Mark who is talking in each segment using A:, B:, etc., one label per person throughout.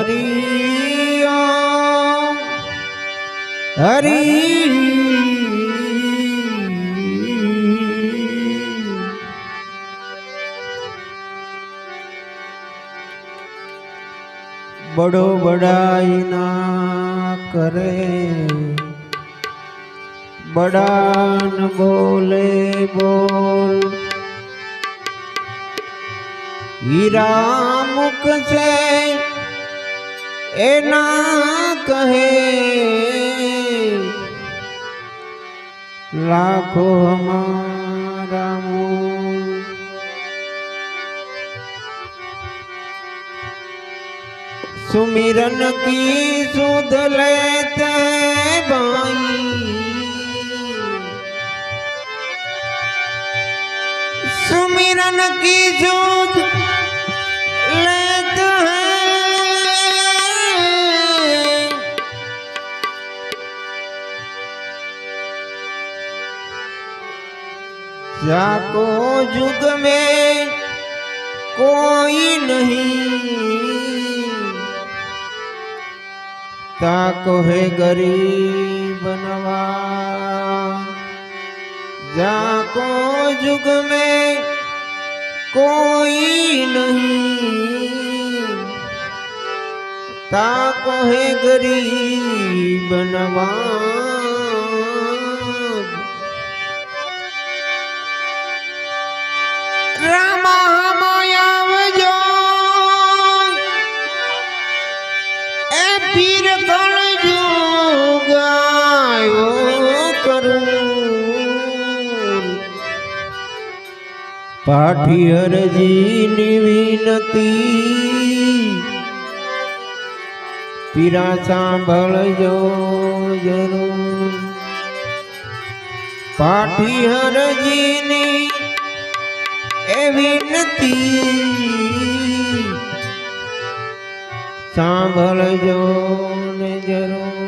A: હરિ હરિ. બડો બડાઈ ના કરે બડાન બોલે બોલ. હીરા મુખ છે એના કહે. લાખો હમારા સુમિરન કી સુધ લેતે બાઈ. સુમિરન કી સુધ जाको युग में कोई नहीं। ताको है गरीब नवाज़ जाको युग में कोई नहीं। ताको है गरीब नवाज़ પાઠી હરજીની વિનતી. પીરા સાંભળજો જરૂર. પાઠી હરજીની એ વિનતી. સાંભળજો ને જરૂર.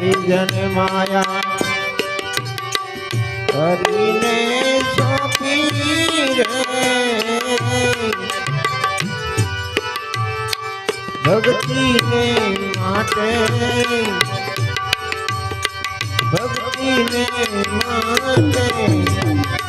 A: હરિજન માયા. હરિને સોંપી રે. ભક્તિને માટે. ભક્તિને માટે.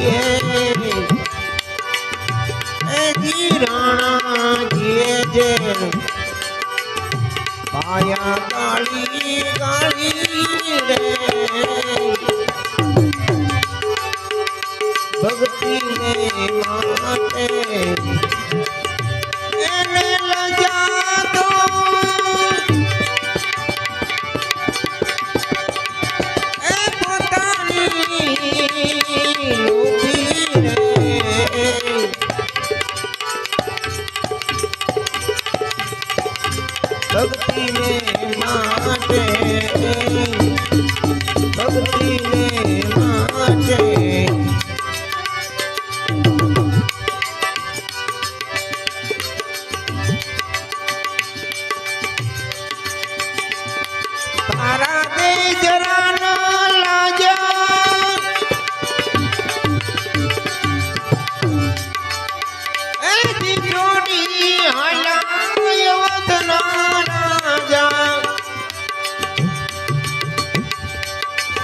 A: રાણાજીએ એ જી રાણાજીએ જે. પાયા ગાળી ગાળી રે. ભક્તિને માટે એને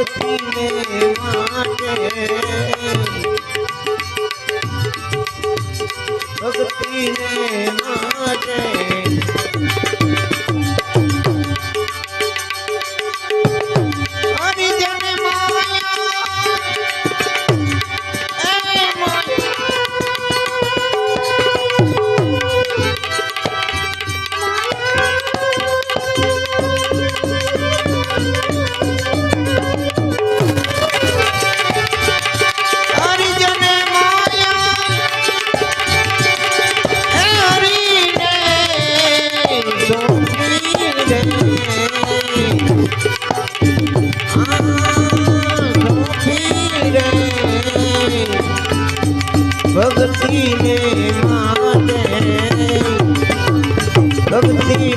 A: ભક્તિને માટે ભક્તિને માટે. ભક્તિ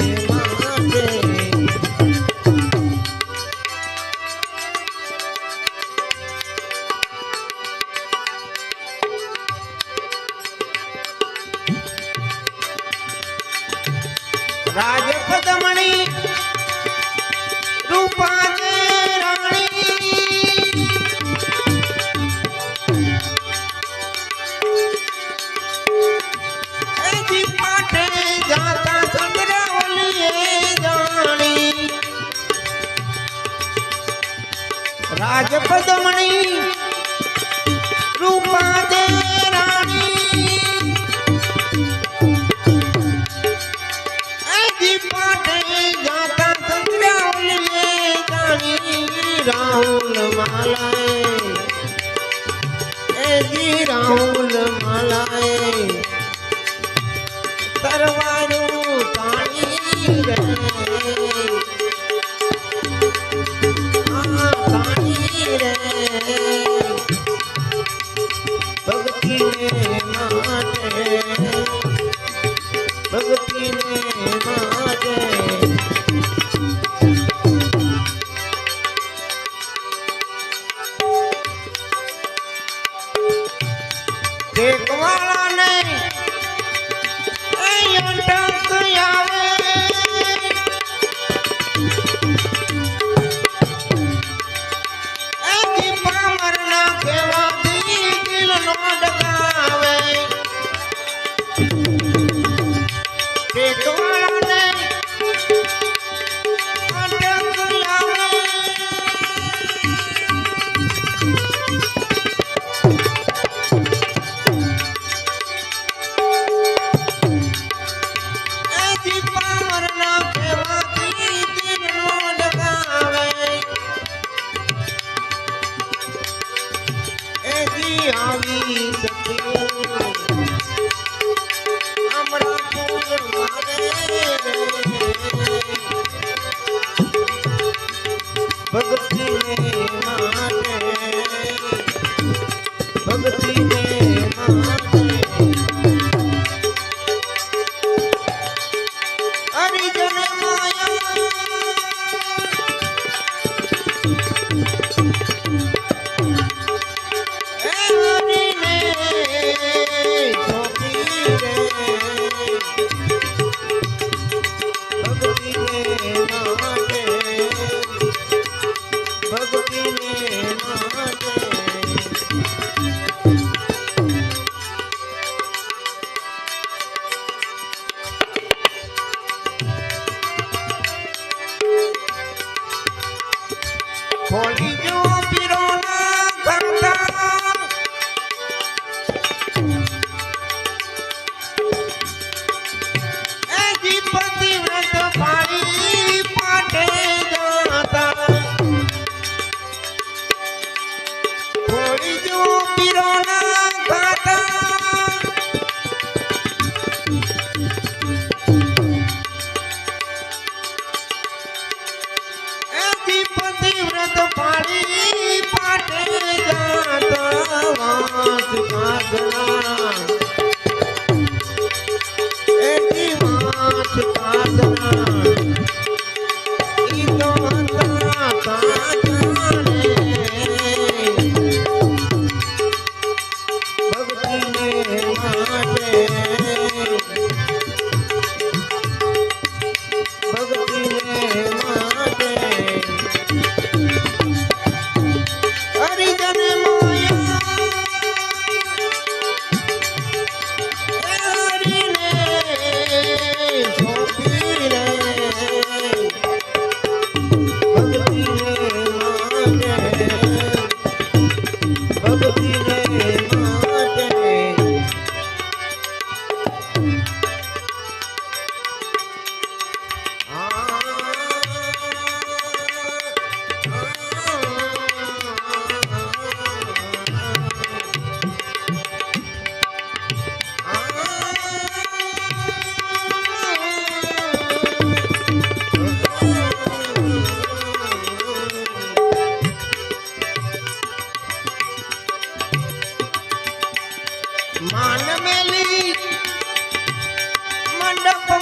A: रे રાહુલ મલાય ટેકવાળા નહીં. আমি மண்டபம்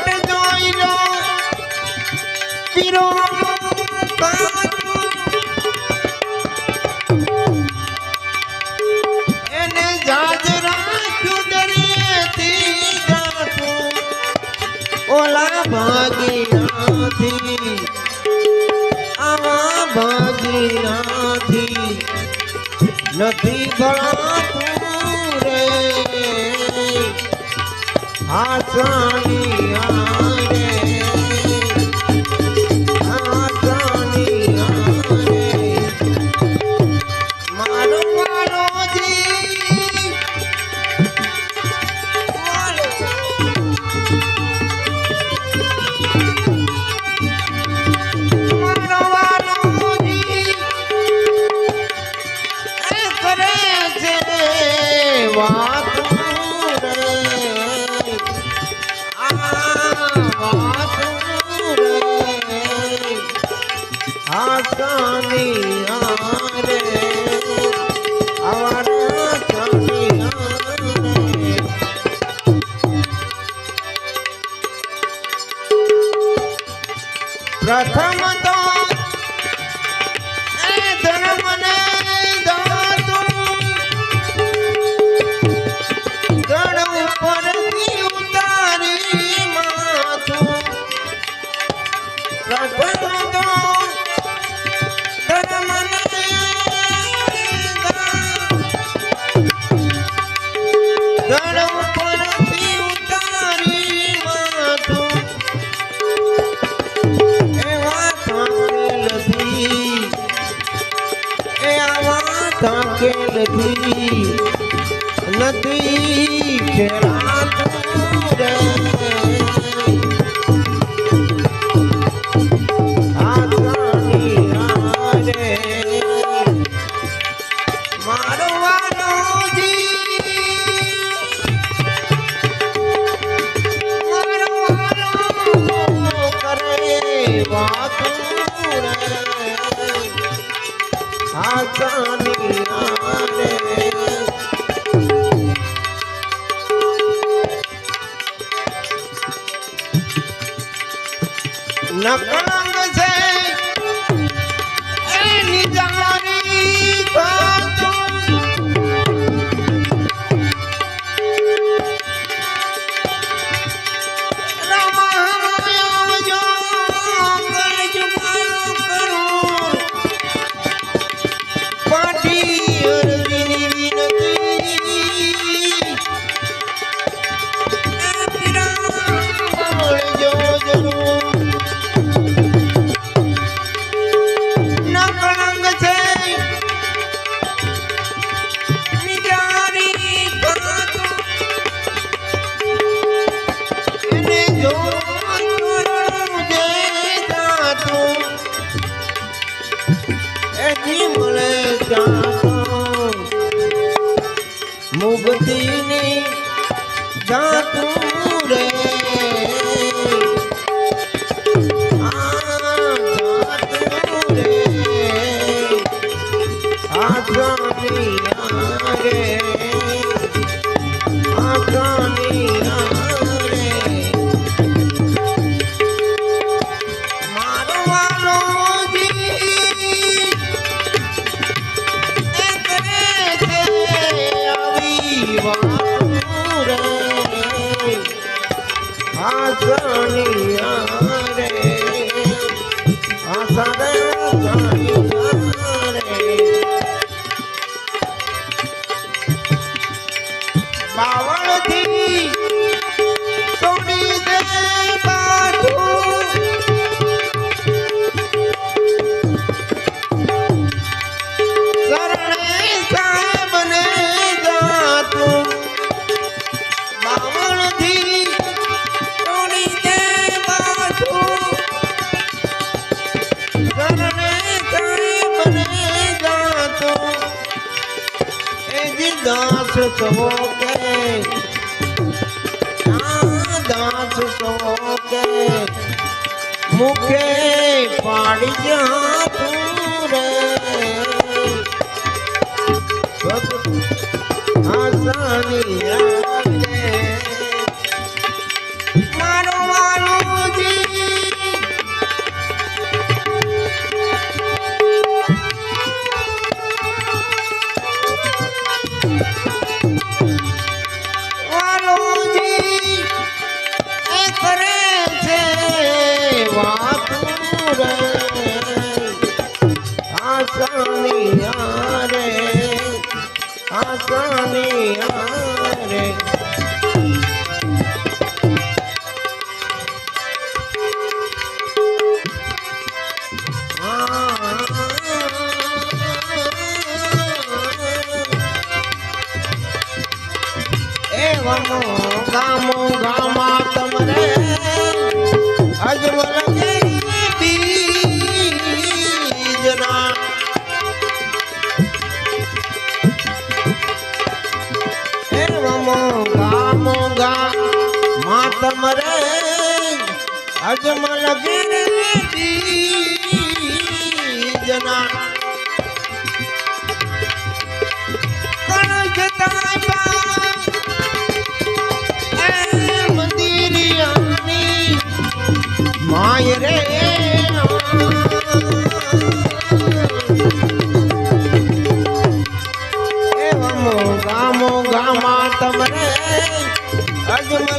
A: ભગીનાથી આવા ભગીનાથી નથી ભળાતું રે. આસાની 哇 Nak গানে છો કે દાસ છો કે મુખે પાડી જા તું રે હસનિયા અજમલ બીજના કણ જતા માય રે ગામો ગામા તમરે અજમલ